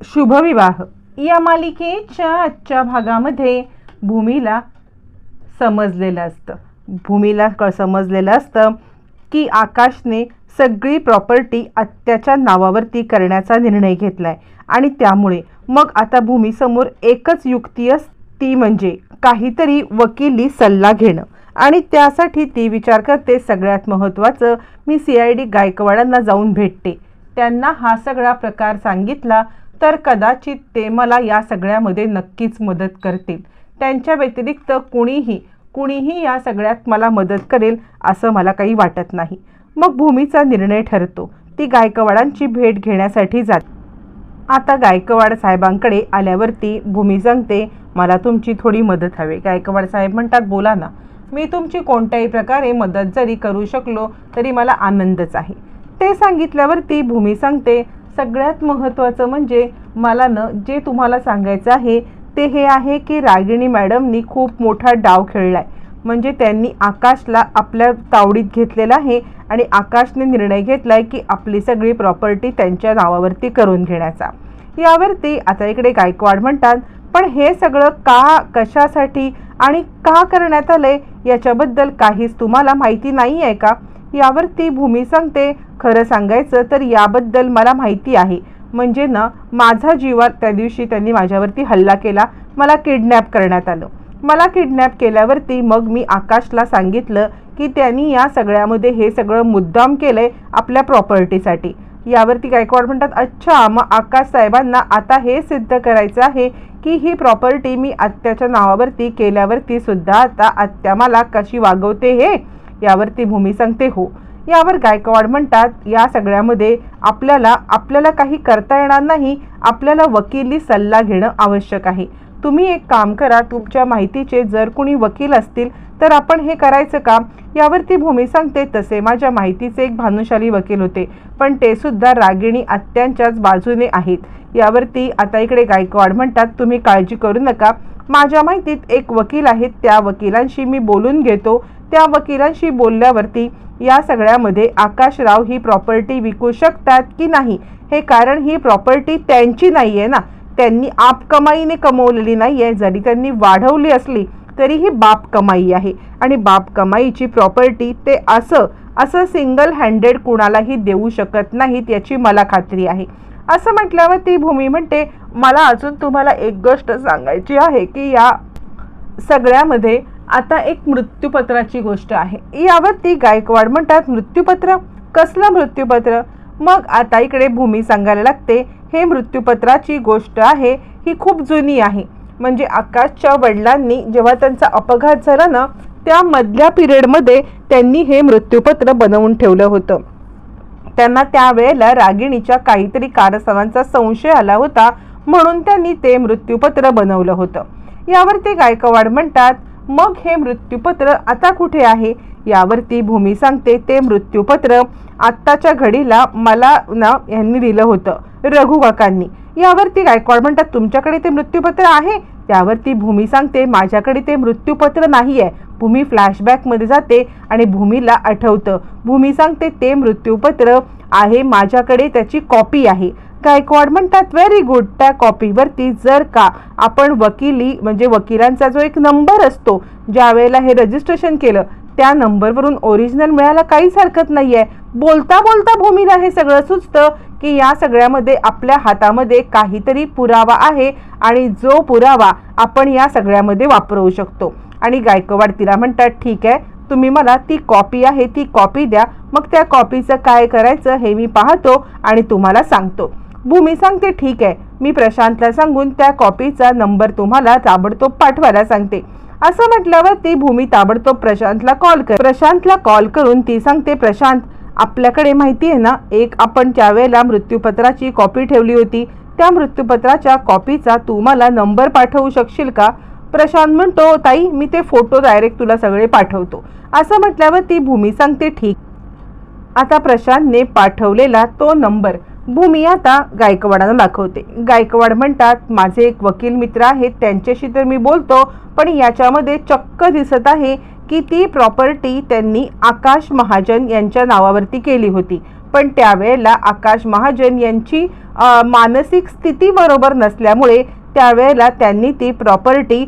शुभविवाह. या मालिकेच्या आजच्या भागामध्ये भूमीला समजलेलं असतं. भूमीला क समजलेलं असतं की आकाशने सगळी प्रॉपर्टी आत्याच्या नावावरती करण्याचा निर्णय घेतला आहे आणि त्यामुळे मग आता भूमीसमोर एकच युक्ती अस ती म्हणजे काहीतरी वकिली सल्ला घेणं. आणि त्यासाठी ती विचार करते सगळ्यात महत्त्वाचं मी सी आय डी गायकवाडांना जाऊन भेटते. त्यांना हा सगळा प्रकार सांगितला तर कदाचित ते मला या सगळ्यामध्ये नक्कीच मदत करतील. त्यांच्या व्यतिरिक्त कुणीही कुणीही या सगळ्यात मला मदत करेल असं मला काही वाटत नाही. मग भूमीचा निर्णय ठरतो. ती गायकवाडांची भेट घेण्यासाठी जाते. आता गायकवाड साहेबांकडे आल्यावरती भूमी सांगते मला तुमची थोडी मदत हवी. गायकवाड साहेब म्हणतात बोला ना मी तुमची कोणत्याही प्रकारे मदत जरी करू शकलो तरी मला आनंदच आहे. ते सांगितल्यावरती भूमी सांगते सगळ्यात महत्त्वाचं म्हणजे मला न जे तुम्हाला सांगायचं आहे ते हे आहे की रागिणी मॅडमनी खूप मोठा डाव खेळला आहे म्हणजे त्यांनी आकाशला आपल्या तावडीत घेतलेला आहे आणि आकाशने निर्णय घेतला आहे की आपली सगळी प्रॉपर्टी त्यांच्या नावावरती करून घेण्याचा. यावरती आता इकडे गायकवाड म्हणतात पण हे सगळं का कशासाठी आणि का करण्यात आलंय? याच्याबद्दल काहीच तुम्हाला माहिती नाही आहे का? यावरती भूमी सांगते. खरं सांगायचं तर याबद्दल मला माहिती आहे. म्हणजे ना माझा जीवा त्या दिवशी त्यांनी माझ्यावरती हल्ला केला. मला किडनॅप करण्यात आलं. मला किडनॅप केल्यावरती मग मी आकाशला सांगितलं की त्यांनी या सगळ्यामध्ये हे सगळं मुद्दाम केलंय आपल्या प्रॉपर्टीसाठी यावरती गायकवाड म्हणतात अच्छा मग आकाश साहेबांना आता हे सिद्ध करायचं आहे की ही प्रॉपर्टी मी आत्याच्या नावावरती केल्यावरती सुद्धा आता आत्या मला कशी वागवते हे? यावरती भूमी सांगते हो. यावर गायकवाड म्हणतात या सगळ्यामध्ये आपल्याला आपल्याला काही करता येणार नाही आपल्याला वकिली सल्ला घेणं आवश्यक आहे. तुम्ही एक काम करा तुमच्या माहितीचे जर कुणी वकील असतील तर आपण हे करायचं का? यावरती भूमी सांगते तसे माझ्या माहितीचे एक भानुशाली वकील होते पण ते सुद्धा रागिणी आत्यांच्याच बाजूने आहेत. यावरती आता इकडे गायकवाड म्हणतात तुम्ही काळजी करू नका. माझ्या माहितीत एक वकील आहेत त्या वकिलांशी मी बोलून घेतो त्या वकिलांशी बोलल्यावरती या सगळ्यामध्ये आकाशराव ही प्रॉपर्टी विकू शकतात की नाही? हे कारण ही प्रॉपर्टी त्यांची नाही आहे ना. त्यांनी आप कमाईने कमवलेली नाही आहे जरी त्यांनी वाढवली असली तरी ही बाप कमाई आहे. आणि बाप कमाईची प्रॉपर्टी ते असं असं सिंगल हँडेड कुणालाही देऊ शकत नाहीत याची मला खात्री आहे. असं म्हटल्यावर ती भूमी म्हणते मला अजून तुम्हाला एक गोष्ट सांगायची आहे की या सगळ्यामध्ये आता एक मृत्यूपत्राची गोष्ट आहे. यावरती गायकवाड म्हणतात मृत्यूपत्र? कसलं मृत्यूपत्र? मग आता इकडे भूमी सांगायला लागते हे मृत्यूपत्राची गोष्ट आहे ही खूप जुनी आहे. म्हणजे आकाशच्या वडिलांनी जेव्हा त्यांचा अपघात झाला ना त्या मधल्या पिरियडमध्ये त्यांनी हे मृत्यूपत्र बनवून ठेवलं होतं. त्यांना त्यावेळेला रागिणीच्या काहीतरी कारस्थानांचा संशय आला होता म्हणून त्यांनी ते मृत्यूपत्र बनवलं होतं. यावर ते गायकवाड म्हणतात मग हे मृत्यूपत्र आता कुठे आहे? यावरती भूमी सांगते ते मृत्यूपत्र आत्ताच्या घडीला मला ना यांनी दिलं होतं रघु काकांनी यावरती गायकवाड म्हणतात? तुमच्याकडे ते मृत्यूपत्र आहे? त्यावरती भूमी सांगते माझ्याकडे ते मृत्यूपत्र नाही आहे भूमी फ्लॅशबॅकमध्ये जाते आणि भूमीला आठवतं. भूमी सांगते ते मृत्यूपत्र आहे माझ्याकडे त्याची कॉपी आहे. गायकवाड म्हणतात व्हेरी गुड त्या कॉपीवरती जर का आपण वकिली म्हणजे वकिलांचा जो एक नंबर असतो ज्या वेळेला हे रजिस्ट्रेशन केलं त्या नंबरवरून ओरिजिनल मिळायला काहीच हरकत नाही आहे बोलता बोलता भूमीला हे सगळं सुचतं की या सगळ्यामध्ये आपल्या हातामध्ये काहीतरी पुरावा आहे आणि जो पुरावा आपण या सगळ्यामध्ये वापरवू शकतो. आणि गायकवाड तिला म्हणतात ठीक आहे तुम्ही मला ती कॉपी आहे ती कॉपी द्या. मग त्या कॉपीचं काय करायचं हे मी पाहतो आणि तुम्हाला सांगतो. भूमी सांगते ठीक आहे. मी प्रशांतला सांगून त्या कॉपीचा नंबर तुम्हाला ताबडतोब पाठवायला सांगते. असं म्हटल्यावर ती भूमी ताबडतोब प्रशांतला कॉल कर प्रशांतला कॉल करून ती सांगते प्रशांत आपल्याकडे माहिती आहे ना एक आपण त्यावेळेला मृत्यूपत्राची कॉपी ठेवली होती. त्या मृत्यूपत्राच्या कॉपीचा तू मला नंबर पाठवू शकशील का? प्रशांत म्हणतो ताई मी ते फोटो डायरेक्ट तुला सगळे पाठवतो. असं म्हटल्यावर ती भूमी सांगते ठीक. आता प्रशांतने पाठवलेला तो नंबर भूमी आता गायकवाडांना दाखवते. गायकवाड म्हणतात माझे एक वकील मित्र आहेत त्यांच्याशी तर मी बोलतो पण याच्यामध्ये चक्क दिसत आहे की ती प्रॉपर्टी त्यांनी आकाश महाजन यांच्या नावावरती केली होती. पण त्यावेळेला आकाश महाजन यांची मानसिक स्थिती बरोबर नसल्यामुळे त्यावेळेला त्यांनी ती प्रॉपर्टी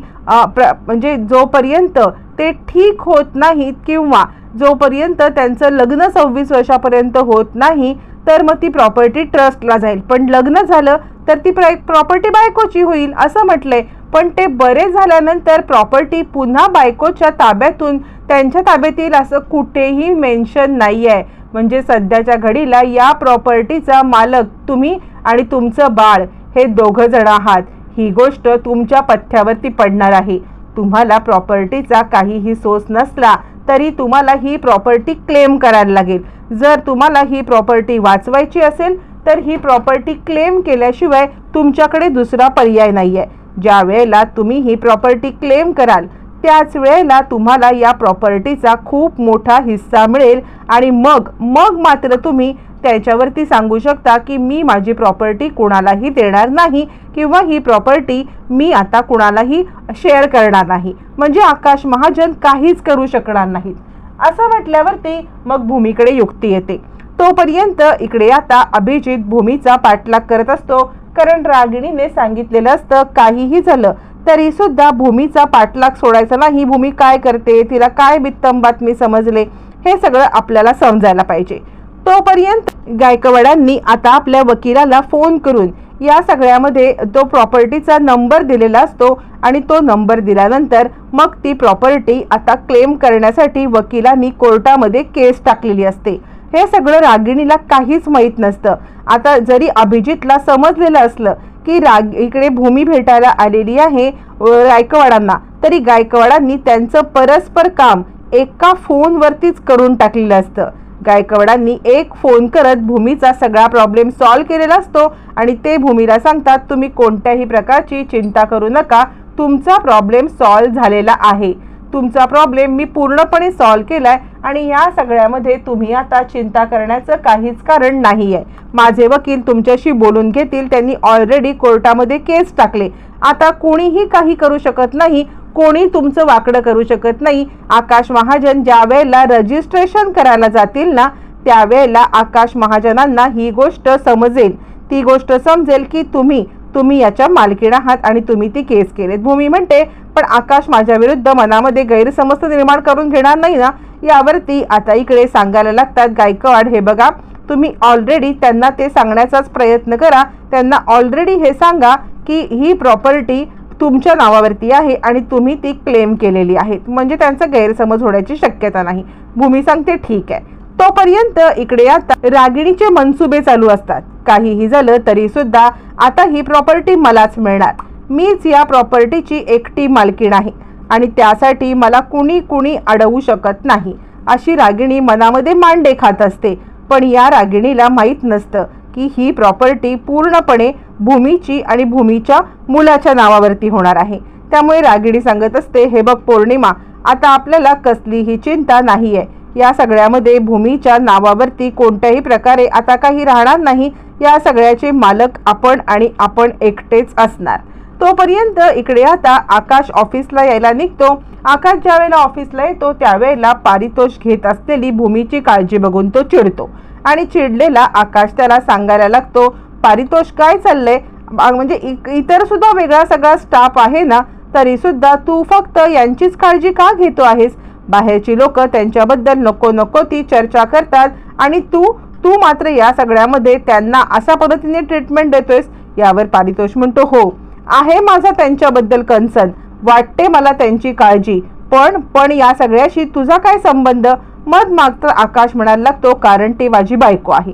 प्र म्हणजे जोपर्यंत ते ठीक होत नाहीत किंवा जोपर्यंत त्यांचं लग्न सव्वीस वर्षापर्यंत होत नाही तर मग ती प्रॉपर्टी ट्रस्टला जाईल. पण लग्न झालं तर ती प्रॉपर्टी बायकोची होईल असं म्हटलंय. पण ते बरे झाल्यानंतर प्रॉपर्टी पुन्हा बायकोच्या ताब्यातून त्यांच्या ताब्यात येईल असं कुठेही मेन्शन नाही आहे म्हणजे सध्याच्या घडीला या प्रॉपर्टीचा मालक तुम्ही आणि तुमचं बाळ हे दोघं जण आहात. ही गोष्ट तुमच्या पथ्यावरती पडणार आहे. तुम्हाला प्रॉपर्टीचा काहीही सोर्स नसला तरी तुम्हाला ही प्रॉपर्टी क्लेम करायला लागेल. जर तुम्हाला ही प्रॉपर्टी वाचवायची असेल तर ही प्रॉपर्टी क्लेम केल्याशिवाय तुमच्याकडे दुसरा पर्याय नाही आहे ज्या वेळेला तुम्ही ही प्रॉपर्टी क्लेम कराल त्याच वेळेला तुम्हाला या प्रॉपर्टीचा खूप मोठा हिस्सा मिळेल आणि मग मग मात्र तुम्ही त्याच्यावरती सांगू शकता की मी माझी प्रॉपर्टी कुणालाही देणार नाही किंवा ही प्रॉपर्टी मी आता कुणालाही शेअर करणार नाही. म्हणजे आकाश महाजन काहीच करू शकणार नाहीत. असं म्हटल्यावरती मग भूमीकडे युक्ती येते. तोपर्यंत इकडे आता अभिजित भूमीचा पाठलाग करत असतो. कारण रागिणीने सांगितलेलं असतं काहीही झालं तरी सुद्धा भूमीचा पाठलाग सोडायचा नाही. भूमी काय करते? तिला काय बित्तम बातमी समजले? हे सगळं आपल्याला समजायला पाहिजे. तोपर्यंत गायकवाडांनी आता आपल्या वकिलाला फोन करून या सगळ्यामध्ये तो प्रॉपर्टीचा नंबर दिलेला असतो आणि तो नंबर दिल्यानंतर मग ती प्रॉपर्टी आता क्लेम करण्यासाठी वकिलांनी कोर्टामध्ये केस टाकलेली असते. हे सगळं रागिणीला काहीच माहीत नसतं. आता जरी अभिजितला समजलेलं असलं की राग इकडे भूमी भेटायला आलेली आहे गायकवाडांना तरी गायकवाडांनी त्यांचं परस्पर काम एका फोनवरतीच करून टाकलेलं असतं. गायकवाडांनी एक फोन करत भूमीचा सगळा प्रॉब्लेम सॉल्व केलेला असतो आणि ते भूमीला सांगतात तुम्ही कोणत्याही प्रकारची चिंता करू नका. तुमचा प्रॉब्लेम सॉल्व झालेला आहे. तुमचा प्रॉब्लेम मी पूर्णपणे सॉल्व केलाय आणि या सगळ्यामध्ये तुम्ही आता चिंता करण्याचं काहीच कारण नाही आहे माझे वकील तुमच्याशी बोलून घेतील. त्यांनी ऑलरेडी कोर्टामध्ये केस टाकले. आता कोणीही काही करू शकत नाही. कोणी तुमचं वाकडं करू शकत नाही. आकाश महाजन ज्या वेळेला रजिस्ट्रेशन करायला जातील ना त्यावेळेला आकाश महाजनांना ही गोष्ट समजेल. ती गोष्ट समजेल की तुम्ही तुम्ही याच्या मालकीण आहात आणि तुम्ही ती केस केलीत. भूमी म्हणते पण आकाश माझ्या विरुद्ध मनामध्ये गैरसमज निर्माण करून घेणार नाही ना? यावरती आता इकडे सांगायला लागतात गायकवाड हे बघा तुम्ही ऑलरेडी त्यांना ते सांगण्याचाच प्रयत्न करा. त्यांना ऑलरेडी हे सांगा की ही प्रॉपर्टी तुमच्या नावावरती आहे आणि तुम्ही ती क्लेम केलेली आहे म्हणजे त्यांचा गैरसमज होण्याची शक्यता नाही. भूमी सांगते ठीक आहे. तोपर्यंत इकडे आता रागिणीचे मनसुबे चालू असतात. काहीही झालं तरी सुद्धा आता ही प्रॉपर्टी मलाच मिळणार. मीच या प्रॉपर्टीची एकटी मालकीण आहे आणि त्यासाठी मला कुणी कुणी अडवू शकत नाही अशी रागिणी मनामध्ये मांडे खात असते. पण या रागिणीला माहीत नसतं की ही प्रॉपर्टी पूर्णपणे भूमीची आणि भूमीच्या मुलाच्या नावावरती होणार आहे. त्यामुळे रागिणी सांगत असते हे बघ पौर्णिमा आता आपल्याला कसलीही चिंता नाही आहे या सगळ्यामध्ये भूमीच्या नावावरती कोणत्याही प्रकारे आता काही राहणार नाही या सगळ्याचे मालक आपण आणि आपण एकटेच असणार. तोपर्यंत इकडे आता आकाश ऑफिसला यायला निघतो. आकाश ज्या वेळेला ऑफिसला येतो त्यावेळेला पारितोष घेत असलेली भूमीची काळजी बघून तो चिडतो आणि चिडलेला आकाश त्याला सांगायला लागतो पारितोष काय चाललंय? म्हणजे इ- इतर सुद्धा वेगळा सगळा स्टाफ आहे ना तरी सुद्धा तू फक्त यांचीच काळजी का घेतो आहेस? बाहेरची लोक त्यांच्याबद्दल नको नको ती चर्चा करतात आणि तू तू मात्र या सगळ्यामध्ये त्यांना अशा पद्धतीने ट्रीटमेंट देतोयस यावर पारितोष म्हणतो हो आहे माझा त्यांच्याबद्दल कन्सर्न वाटते मला त्यांची काळजी. पण पण या सगळ्याशी तुझा काय संबंध? मग मात्र आकाश म्हणायला लागतो कारण ती माझी बायको आहे.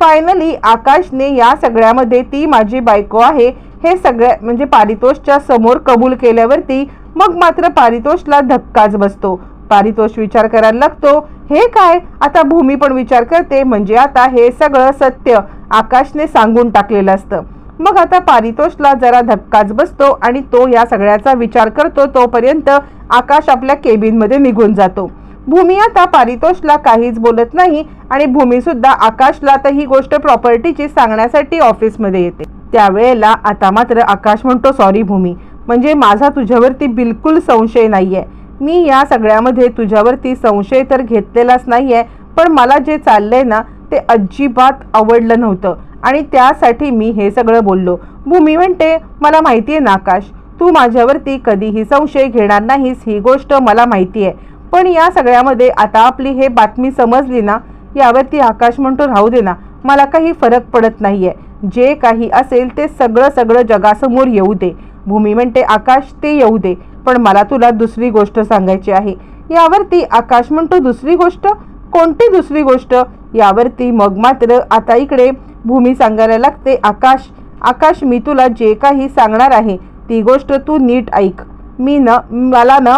फायनली आकाशने या सगळ्यामध्ये ती माझी बायको आहे हे सगळ्या म्हणजे पारितोषच्या समोर कबूल केल्यावरती मग मात्र पारितोषला धक्काच बसतो. पारितोष विचार करायला लागतो. हे काय? आता भूमी पण विचार करते. म्हणजे आता हे सगळं सत्य आकाशने सांगून टाकलेलं असतं. मग आता पारितोषला जरा धक्काच बसतो आणि तो या सगळ्याचा विचार करतो. तोपर्यंत आकाश आपल्या केबिनमध्ये निघून जातो. भूमी आता पारितोषला काहीच बोलत नाही आणि भूमी सुद्धा आकाशला तर ही गोष्ट प्रॉपर्टीची सांगण्यासाठी ऑफिसमध्ये येते. त्यावेळेला आता मात्र आकाश म्हणतो सॉरी भूमी. म्हणजे माझा तुझ्यावरती बिलकुल संशय नाहीये. मी या सगळ्यामध्ये तुझ्यावरती संशय तर घेतलेलाच नाही आहे पण मला जे चाललंय ना ते अजिबात आवडलं नव्हतं. आणि त्यासाठी मी हे सगळं बोललो. भूमी म्हणते मला माहिती आहे ना आकाश तू माझ्यावरती कधीही संशय घेणार नाहीस ही गोष्ट मला माहिती आहे पण या सगळ्यामध्ये आता आपली हे बातमी समजली ना यावरती आकाश म्हणतो राहू दे ना मला काही फरक पडत नाही आहे जे काही असेल ते सगळं सगळं जगासमोर येऊ दे. भूमी म्हणते आकाश ते येऊ दे. पण मला तुला दुसरी गोष्ट सांगायची आहे. यावरती आकाश म्हणतो दुसरी गोष्ट? कोणती दुसरी गोष्ट? यावरती मग मात्र आता इकडे भूमी सांगायला लागते आकाश आकाश मी तुला जे काही सांगणार आहे ती गोष्ट तू नीट ऐक. मी न मला न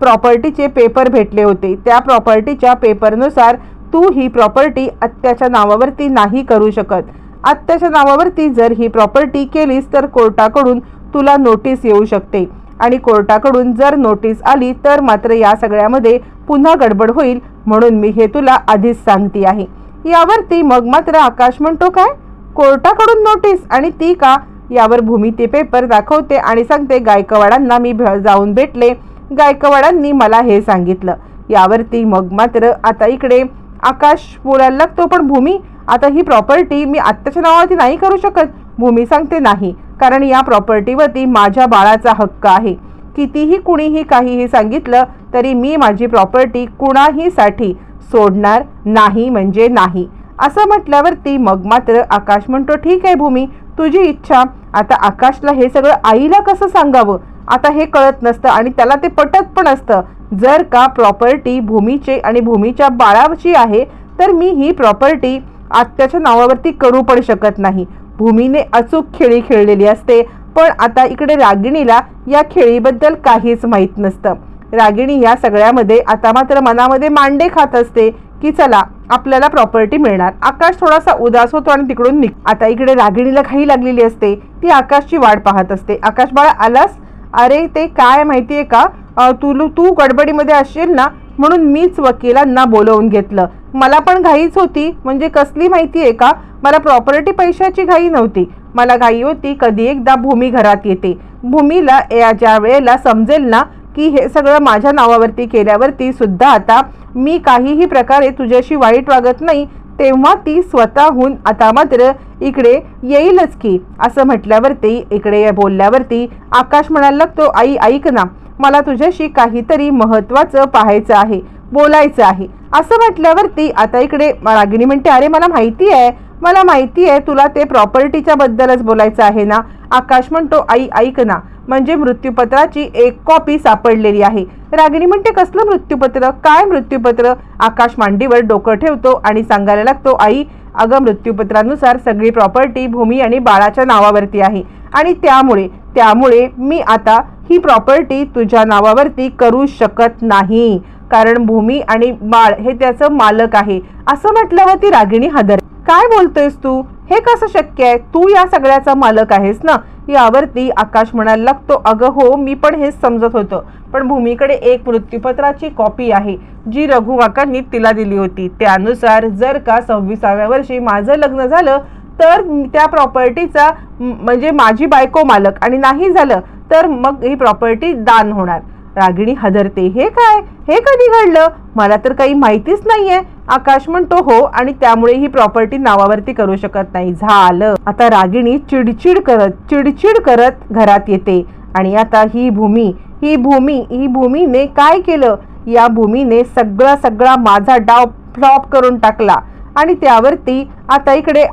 प्रॉपर्टीचे पेपर भेटले होते. त्या प्रॉपर्टीच्या पेपरनुसार तू ही प्रॉपर्टी आत्याच्या नावावरती नाही करू शकत. आत्याच्या नावावरती जर ही प्रॉपर्टी केलीस तर कोर्टाकडून तुला नोटीस येऊ शकते. आणि कोर्टाकडून जर नोटीस आली तर मात्र या सगळ्यामध्ये पुन्हा गडबड होईल म्हणून मी हे तुला आधीच सांगते आहे. यावरती मग मात्र आकाश म्हणतो काय? कोर्टाकडून नोटीस आणि ती का? यावर भूमी ते पेपर दाखवते आणि सांगते गायकवाडांना मी भ- जाऊन भेटले. गायकवाडांनी मला हे सांगितलं. यावरती मग मात्र आता इकडे आकाश बोलायला लागतो पण भूमी आता ही प्रॉपर्टी मी आत्ताच्या नावावरती नाही करू शकत. भूमी सांगते नाही. कारण या प्रॉपर्टीवरती माझ्या बाळाचा हक्क आहे. कितीही कुणीही काहीही सांगितलं तरी मी माझी प्रॉपर्टी कुणाहीसाठी सोडणार नाही म्हणजे नाही. असं म्हटल्यावरती मग मात्र आकाश म्हणतो ठीक आहे भूमी तुझी इच्छा. आता आकाशला हे सगळं आईला कसं सांगावं? आता हे कळत नसतं आणि त्याला ते पटत पण असतं. जर का प्रॉपर्टी भूमीचे आणि भूमीच्या बाळाची आहे तर मी ही प्रॉपर्टी आत्याच्या नावावरती करू पण शकत नाही. भूमीने अचूक खेळी खेळलेली असते पण आता इकडे रागिणीला या खेळीबद्दल काहीच माहीत नसतं. रागिणी या सगळ्यामध्ये आता मात्र मनामध्ये मांडे खात असते की चला आपल्याला प्रॉपर्टी मिळणार. आकाश थोडासा उदास होतो आणि तिकडून निघ. आता इकडे रागिणीला घाई लागलेली असते. ती आकाशची वाट पाहत असते. आकाश बाळा आलास? अरे ते काय माहिती आहे का तुलू तू तू गडबडीमध्ये असशील ना म्हणून मीच वकिलांना बोलवून घेतलं. मला पण घाईच होती. म्हणजे कसली माहिती आहे का? मला प्रॉपर्टी पैशाची घाई नव्हती. मला घाई होती कधी एकदा भूमी घरात येते. भूमीला या ज्या वेळेला समजेल ना की हे सगळं माझ्या नावावरती केल्यावरती सुद्धा आता मी काहीही प्रकारे तुझ्याशी वाईट वागत नाही तेव्हा ती स्वतःहून आता मात्र इकडे येईलच की असं म्हटल्यावरती इकडे बोलल्यावरती आकाश म्हणायला लागतो आई ऐक ना मला तुझ्याशी काहीतरी महत्वाचं पाहायचं आहे बोलायचं आहे. असं म्हटल्यावरती आता इकडे रागिणी म्हणते अरे मला माहिती आहे मला माहिती आहे तुला ते प्रॉपर्टीच्या बद्दलच बोलायचं आहे ना? आकाश म्हणतो आई ऐक ना म्हणजे मृत्यूपत्राची एक कॉपी सापडलेली आहे. रागिणी म्हणते कसलं मृत्यूपत्र? काय मृत्यूपत्र? आकाश मांडीवर डोकं ठेवतो आणि सांगायला लागतो आई अगं मृत्यूपत्रानुसार सगळी प्रॉपर्टी भूमी आणि बाळाच्या नावावरती आहे. आणि त्यामुळे त्यामुळे मी आता ही प्रॉपर्टी तुझ्या नावावरती करू शकत नाही. कारण भूमी आणि बाळ हे त्याचं मालक आहे. असं म्हटल्यावर ती रागिणी हादर काय बोलतोयस तू? हे कसं शक्य आहे? तू या सगळ्याचा मालक आहेस ना? यावरती आकाश म्हणायला लागतो अगं हो मी पण हेच समजत होतं. पण भूमीकडे एक मृत्यूपत्राची कॉपी आहे जी रघुवाकांनी तिला दिली होती. त्यानुसार जर का सव्वीसाव्या वर्षी माझं लग्न झालं तर त्या प्रॉपर्टीचा म्हणजे माझी बायको मालक. आणि नाही झालं तर मग ही प्रॉपर्टी दान होणार. रागिणी हदरते हे काय? हे कधी घडलं? मला तर काही माहितीच नाहीये. आकाश म्हणतो हो आणि त्यामुळे ही प्रॉपर्टी नावावरती करू शकत नाही. झालं. आता रागिणी चिडचिड करत चिडचिड करत घरात येते. आणि आता ही भूमी ही भूमी ही भूमीने काय केलं? या भूमीने सगळा सगळा माझा डाव फ्लॉप करून टाकला. आणि त्यावरती आता इकडे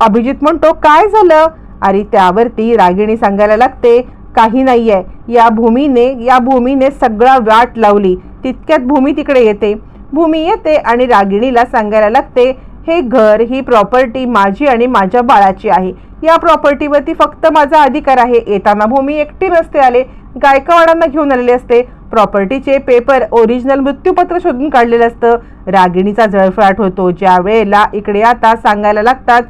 अभिजित म्हणतो काय झालं? अरे त्यावरती रागिणी सांगायला लागते काही नाही आहे या भूमीने या भूमीने सगळा वाट लावली. तितक्यात भूमी तिकडे येते. भूमी येते आणि रागिणीला सांगायला लागते हे घर ही प्रॉपर्टी माझी आणि माझ्या बाळाची आहे. या प्रॉपर्टीवरती फक्त माझा अधिकार आहे. येताना भूमी एकटी रस्ते आले. गायकवाडांना घेऊन आलेले असते. प्रॉपर्टीचे पेपर ओरिजिनल मृत्यूपत्र शोधून काढलेलं असतं. रागिणीचा जळफळाट होतो. ज्या वेळेला इकडे आता सांगायला लागतात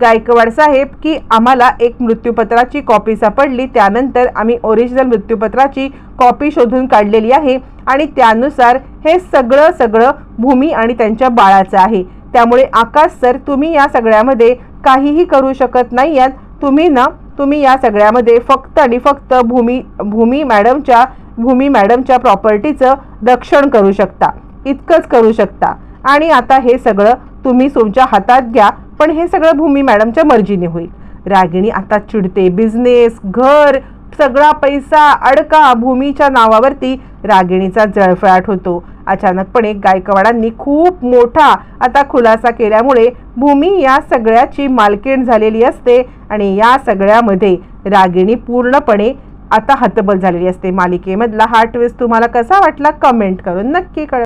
गायकवाड साहेब की आम्हाला एक मृत्यूपत्राची कॉपी सापडली. त्यानंतर आम्ही ओरिजिनल मृत्यूपत्राची कॉपी शोधून काढलेली आहे आणि त्यानुसार हे सगळं सगळं भूमी आणि त्यांच्या बाळाचं आहे. त्यामुळे आकाश सर तुम्ही या सगळ्यामध्ये काहीही करू शकत नाही आहात तुम्ही ना तुम्ही या सगळ्यामध्ये फक्त आणि फक्त भूमी भूमी मॅडमच्या भूमी मॅडमच्या प्रॉपर्टीचं रक्षण करू शकता. इतकंच करू शकता. आणि आता हे सगळं तुम्ही तुमच्या हातात घ्या. पण हे सगळं भूमी मॅडमच्या मर्जीने होईल. रागिणी आता चिडते बिझनेस घर सगळा पैसा अडका भूमीच्या नावावरती रागिणीचा जळफळाट होतो. अचानकपणे गायकवाडांनी खूप मोठा आता खुलासा केल्यामुळे भूमी या सगळ्याची मालकीण झालेली असते आणि या सगळ्यामध्ये रागिणी पूर्णपणे आता हतबल झालेली असते. मालिकेमधला हा ट्विस्ट तुम्हाला कसा वाटला? कमेंट करून नक्की कळ